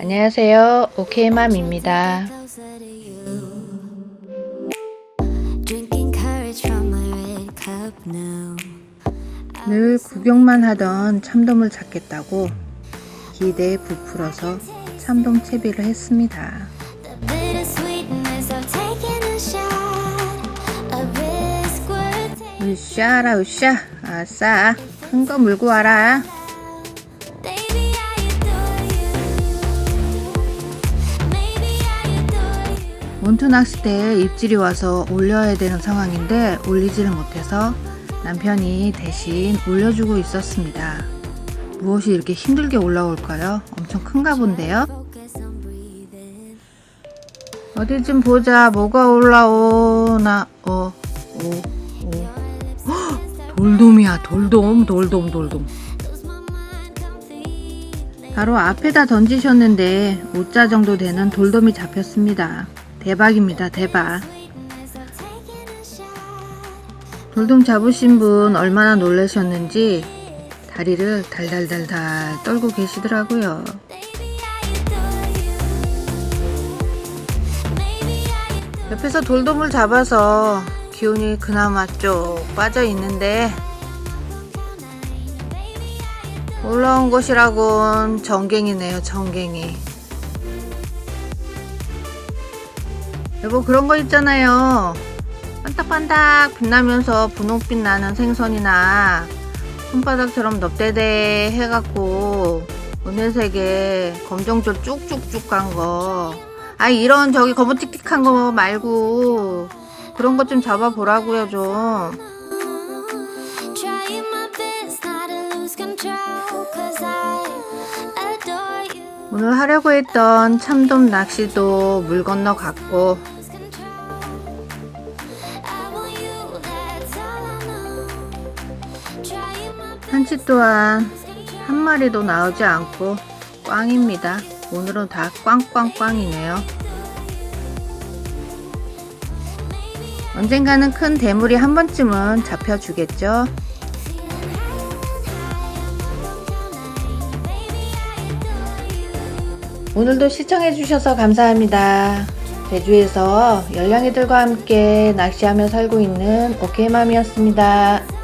안녕하세요. 오케이맘입니다. 늘 구경만 하던 참돔을 잡겠다고 기대에 부풀어서 참돔 채비를 했습니다. 으쌰라 으쌰 아싸 큰 거 물고 와라 원투 낚싯대에 입질이 와서 올려야 되는 상황인데 올리지를 못해서 남편이 대신 올려주고 있었습니다. 무엇이 이렇게 힘들게 올라올까요? 엄청 큰가 본데요? 어디 좀 보자. 뭐가 올라오나? 어, 오, 오. 헉! 돌돔이야. 돌돔, 돌돔, 돌돔. 바로 앞에다 던지셨는데 5자 정도 되는 돌돔이 잡혔습니다. 대박입니다. 대박. 돌돔 잡으신 분 얼마나 놀라셨는지 다리를 달달달달 떨고 계시더라고요. 옆에서 돌돔을 잡아서 기운이 그나마 쭉 빠져 있는데 올라온 것이라곤 정갱이네요, 정갱이. 여보, 그런 거 있잖아요. 반딱반딱 빛나면서 분홍빛 나는 생선이나 손바닥처럼 넙대대 해갖고 은혜색에 검정줄 쭉쭉쭉 간 거. 아, 이런 저기 검은틱틱한 거 말고 그런 것 좀 잡아보라고요, 좀. Trying my best not to lose control. Cause I. 오늘 하려고 했던 참돔 낚시도 물 건너 갔고 한치 또한. 한 마리도 나오지 않고 꽝입니다. 오늘은 다 꽝꽝꽝이네요. 언젠가는 큰 대물이 한 번쯤은 잡혀주겠죠. 오늘도 시청해주셔서 감사합니다. 제주에서 열량이들과 함께 낚시하며 살고 있는 오케이맘이었습니다.